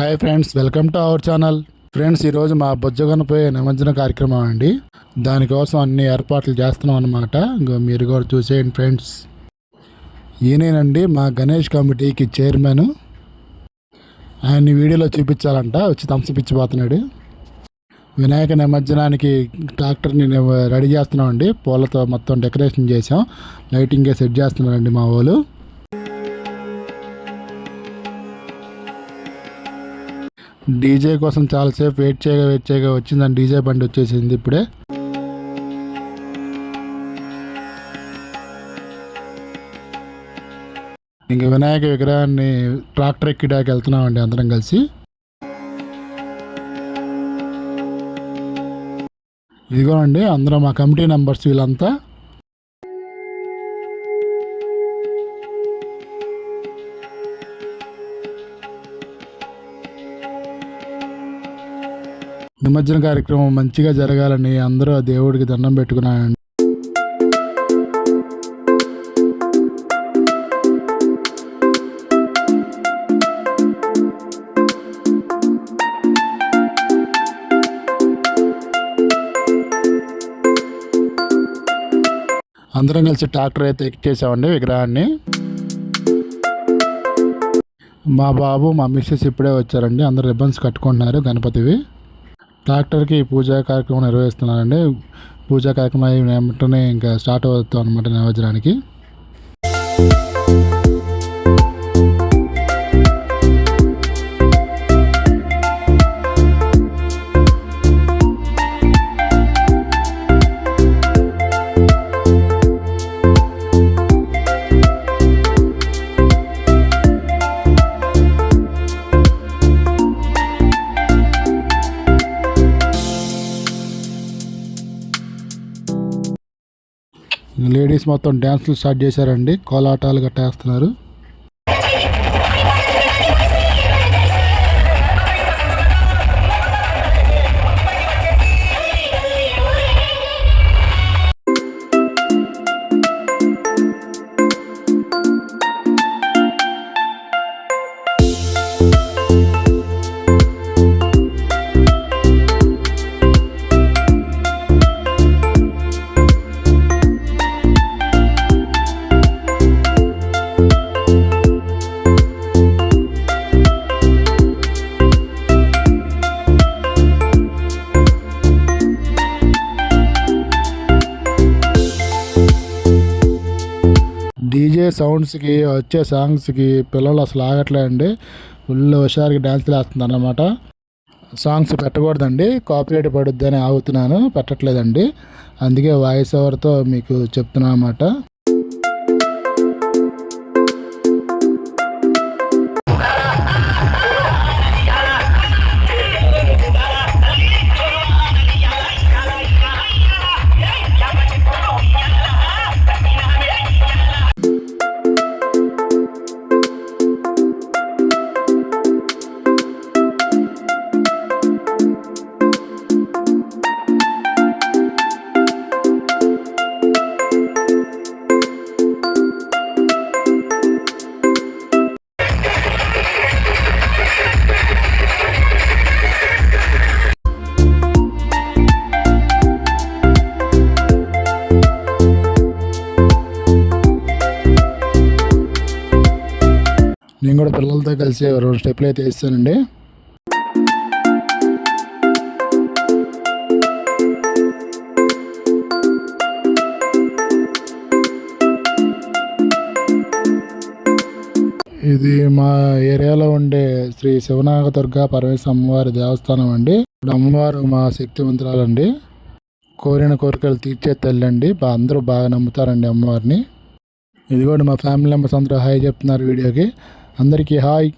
Hi friends welcome to our channel. Friends ఈరోజు మా బుజ్జగనపోయే నిమజ్జన కార్యక్రమం అండి. దానికోసం అన్ని ఏర్పాట్లు చేస్తున్నాం అనమాట మీరు కూడా చూసేయండి ఫ్రెండ్స్. ఈయనేనండి మా గణేష్ కమిటీకి చైర్మన్. ఆయన్ని వీడియోలో చూపించాలంట వచ్చి తంసపిచ్చిపోతున్నాడు వినాయక నిమజ్జనానికి ట్రాక్టర్ని రెడీ చేస్తున్నామండి. పూలతో మొత్తం డెకరేషన్ చేసాం లైటింగ్ సెట్ చేస్తున్నారండి మా వాళ్ళు. డీజే కోసం చాలాసేపు వెయిట్ చేయగా వెయిట్ చేయగా వచ్చిందని డీజే బండి వచ్చేసింది ఇప్పుడే. ఇంక వినాయక విగ్రహాన్ని ట్రాక్టర్ ఎక్కిడాకి వెళ్తున్నామండి అందరం కలిసి. ఇదిగోనండి అందరం మా కమిటీ మెంబర్స్ వీళ్ళంతా. నిమజ్జన కార్యక్రమం మంచిగా జరగాలని అందరూ ఆ దేవుడికి దండం పెట్టుకున్నానండి అందరం కలిసి ట్రాక్టర్ అయితే ఎక్కేసామండి విగ్రహాన్ని. మా బాబు మా మిస్సెస్ ఇప్పుడే వచ్చారండి. అందరు రిబ్బన్స్ కట్టుకుంటున్నారు గణపతివి. ట్రాక్టర్కి పూజా కార్యక్రమం నిర్వహిస్తున్నారండి. పూజా కార్యక్రమం వెంటనే ఇంకా స్టార్ట్ అవుతాం అనమాట నిమజ్జనానికి లేడీస్ మొత్తం డ్యాన్సులు స్టార్ట్ చేశారండి. కోలాటాలు గట్టా వేస్తున్నారు సౌండ్స్కి వచ్చే సాంగ్స్కి పిల్లలు అసలు ఆగట్లేదండి. ఫుల్ హుషారుగా డ్యాన్స్లు వేస్తున్నారు అనమాట సాంగ్స్ పెట్టకూడదండి కాపీరైట్ పడుద్ది అని ఆగుతున్నాను పెట్టట్లేదండి. అందుకే వాయిస్ ఓవర్తో మీకు చెప్తున్నాను అన్నమాట. నేను కూడా పిల్లలతో కలిసి రెండు స్టెప్లు అయితే వేస్తానండి. ఇది మా ఏరియాలో ఉండే శ్రీ శివనాగ దుర్గా పరమేశ్వర అమ్మవారి దేవస్థానం అండి. ఇప్పుడు అమ్మవారు మా శక్తివంతురాలండి. కోరిన కోరికలు తీర్చే తల్లి అండి అందరూ బాగా నమ్ముతారండి అమ్మవారిని. ఇది కూడా మా ఫ్యామిలీ మెంబర్స్ అందరూ హాయ్ చెప్తున్నారు వీడియోకి. అందరికీ హాయ్.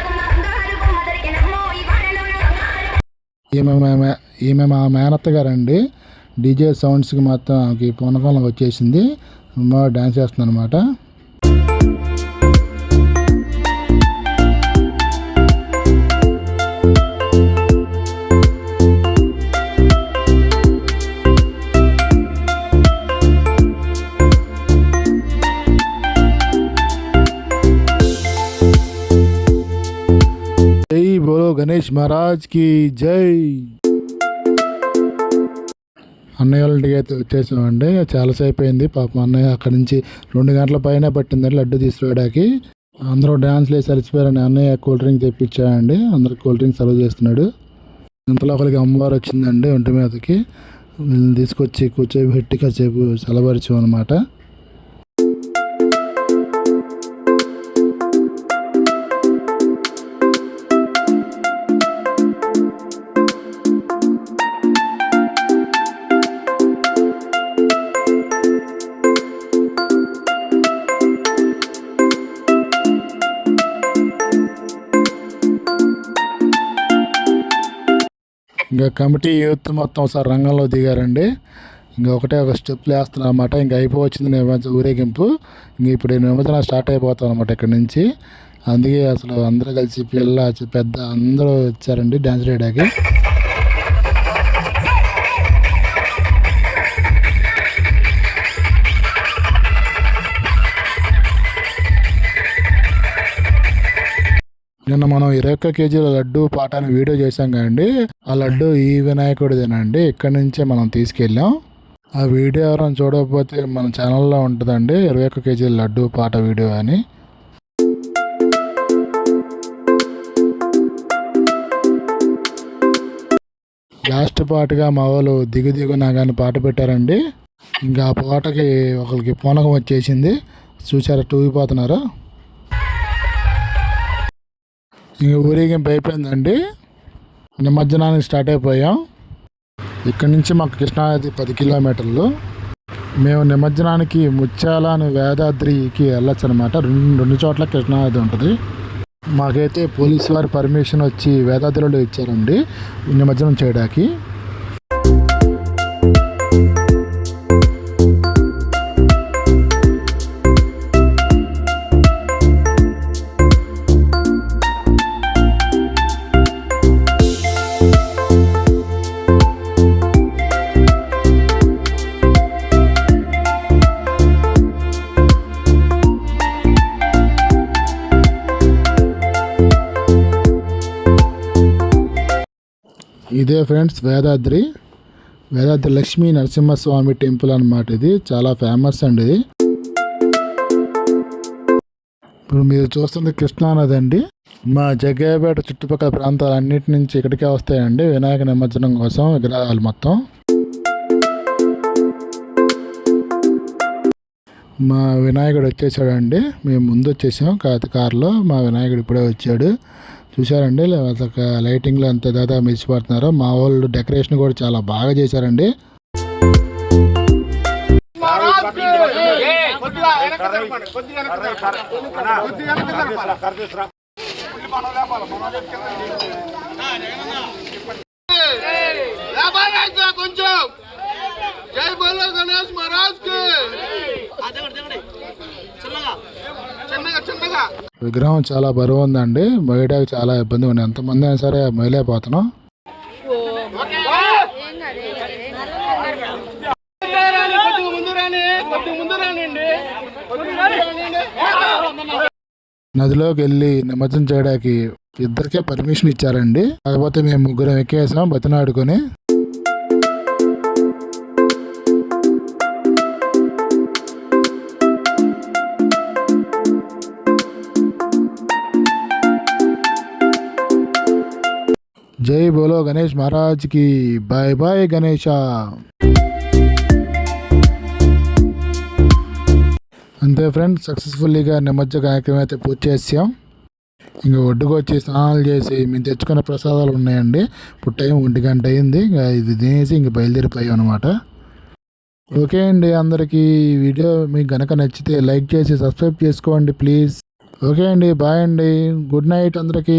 గుమ్మ బంగారు గుమ్మ దొరికినమ్మో ఈ వడలోన బంగారు ఈమె ఈమె మా మేనత్త గారండి. డీజే సౌండ్స్కి మొత్తం ఆమెకి పూనకంలో వచ్చేసింది. డ్యాన్స్ చేస్తుంది అనమాట బోలో గణేష్ మహారాజ్కి జై. అన్నయ్య వాళ్ళ అయితే వచ్చేసామండి. చాలాసేపు అయింది. పాపం అన్నయ్య అక్కడి నుంచి రెండు గంటల పైన పట్టిందండి లడ్డు తీసుకురావడానికి. అందరూ డ్యాన్స్లు వేసి అలసిపోయారని అన్నయ్య కూల్ డ్రింక్ తెప్పించాడండి. అందరు కూల్ డ్రింక్ సర్వ్ చేస్తున్నాడు. ఇంతలో ఒకరికి అమ్మవారు వచ్చిందండి ఒంటి మీదకి. తీసుకొచ్చి కూర్చోబెట్టి కాసేపు సెలవరిచాం అనమాట ఇంకా కమిటీ యూత్ మొత్తం ఒకసారి రంగంలో దిగారండి. ఇంకా ఒకటే ఒక స్టెప్లు వేస్తున్నారు అనమాట ఇంకా అయిపోవచ్చింది నిమజ్జన ఊరేగింపు. ఇంక ఇప్పుడు నిమజ్జనం స్టార్ట్ అయిపోతాం అనమాట ఇక్కడ నుంచి. అందుకే అసలు అందరూ కలిసి పిల్ల పెద్ద అందరూ వచ్చారండి డ్యాన్స్ రేడాకి నిన్న మనం ఇరవై ఒక్క కేజీల లడ్డు పాఠాన్ని వీడియో చేశాం కదండి. ఆ లడ్డు ఈ వినాయకుడిదేనండి. ఇక్కడి నుంచే మనం తీసుకెళ్ళాం. ఆ వీడియో ఎవరైనా చూడకపోతే మన ఛానల్లో ఉంటుందండి. ఇరవై ఒక్క కేజీల లడ్డు పాట వీడియో అని. లాస్ట్ పాటగా మా వాళ్ళు దిగు దిగు నాగాని పాట పెట్టారండి. ఇంకా ఆ పాటకి ఒకరికి పూనకం వచ్చేసింది. చూసారా టూగిపోతున్నారు ఇంక ఊరేగింపు అయిపోయిందండి. నిమజ్జనానికి స్టార్ట్ అయిపోయాం. ఇక్కడ నుంచి మాకు కృష్ణానది పది కిలోమీటర్లు. మేము నిమజ్జనానికి ముత్యాల అని వేదాద్రికి వెళ్ళొచ్చు అనమాట రెండు రెండు చోట్ల కృష్ణానది ఉంటుంది. మాకైతే పోలీసు వారి పర్మిషన్ వచ్చి వేదాద్రిలో ఇచ్చారండి. నిమజ్జనం చేయడానికి. ఇదే ఫ్రెండ్స్ వేదాద్రి వేదాద్రి లక్ష్మీ నరసింహస్వామి టెంపుల్ అన్నమాట ఇది. చాలా ఫేమస్ అండి ఇది. ఇప్పుడు మీరు చూస్తుంది కృష్ణానది అండి. మా జగ్గయ్యపేట చుట్టుపక్కల ప్రాంతాలన్నిటి నుంచి ఇక్కడికే వస్తాయండి. వినాయక నిమజ్జనం కోసం విగ్రహాలు మొత్తం. మా వినాయకుడు వచ్చేసాడండి. మేము ముందు వచ్చేసాం. కాదు కారులో మా వినాయకుడు ఇప్పుడే వచ్చాడు. చూశారండి అసలు లైటింగ్లో ఎంత దాదాపు మెచ్చిపడుతున్నారో మా వాళ్ళు డెకరేషన్ కూడా చాలా బాగా చేశారండి. వ్యాపారం విగ్రహం చాలా బరువు ఉందండి బయటకు చాలా ఇబ్బంది ఉంది. ఎంతమంది అయినా సరే మొయలేకపోతున్నాం నదిలోకి వెళ్ళి నిమజ్జనం చేయడానికి ఇద్దరికే పర్మిషన్ ఇచ్చారండి. కాకపోతే మేము ముగ్గురం ఎక్కేసాం బతినాడుకొని జై బోలో గణేష్ మహారాజ్కి. Bye bye Ganesha. అంతే ఫ్రెండ్స్ సక్సెస్ఫుల్లీగా నిమజ్జ కార్యక్రమం అయితే పూర్తి చేసాం ఇంక ఒడ్డుకు వచ్చి స్నానాలు చేసి మేము తెచ్చుకున్న ప్రసాదాలు ఉన్నాయండి. ఇప్పుడు టైం ఒంటి గంట అయింది. ఇంకా ఇది తినేసి ఇంక బయలుదేరిపోయాం అనమాట ఓకే అండి అందరికీ. ఈ వీడియో మీకు గనక నచ్చితే లైక్ చేసి సబ్స్క్రైబ్ చేసుకోండి ప్లీజ్. ఓకే అండి బాయ్ అండి. గుడ్ నైట్ అందరికీ.